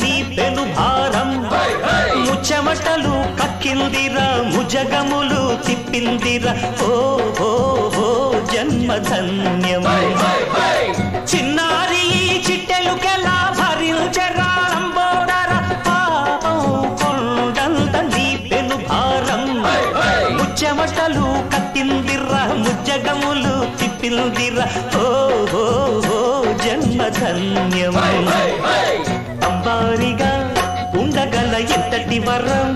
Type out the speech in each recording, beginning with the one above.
నీ పెను భారం. ముచ్చమటలు కక్కిందిరా ముజగములు తిప్పిందిరా. ఓ ఓ ఓ జన్మధన్యం. చిన్నారి చిట్టెలుకెలా భరించరా లంబోదర పాపం కొండంత నీ పెను భారం. ముచ్చమటలు కట్టిందిర్రా ముజ్జగములు తిప్పిందిర్రా ఓ ఓ ఓ జన్మధన్యం. అంబారిగా ఉండగల ఎంతటి వరం.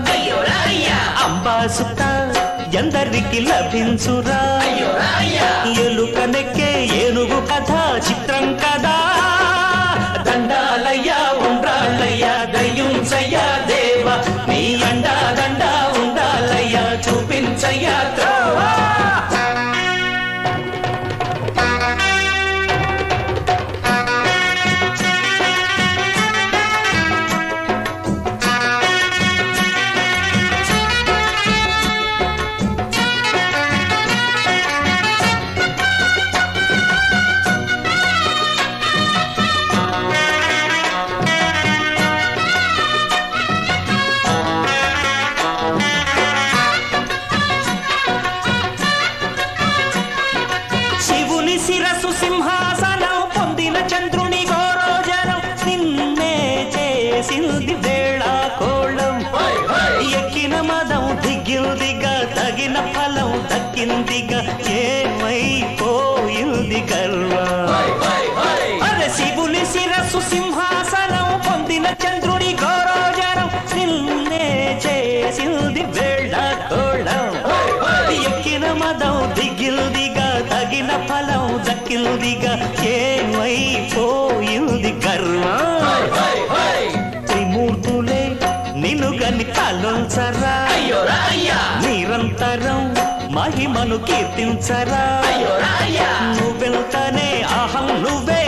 అంబాసుత ఎందరికి లభించురా. ఎలుక నెక్కే ఏనుగు కథ చిత్రం కదా. దండాలయ్యా ఫలం దక్కిందిగా ఏమైపోయింది గర్వం అరే శివుని శిరస్సు సింహాసనం పొందిన చంద్రుడి గౌరవజనం నిన్నే చేసింది వేళ కోళం ఎక్కిన మదం దిగిల్దిగా తగిన ఫలం దక్కిల్దిగా ఏమైపోయింది గర్వం త్రిమూర్తులే నిన్ను గని రాయ్యా నిరంతరం మహిమను కీర్తించరా? నువ్వెళ్తానే అహం నువ్వే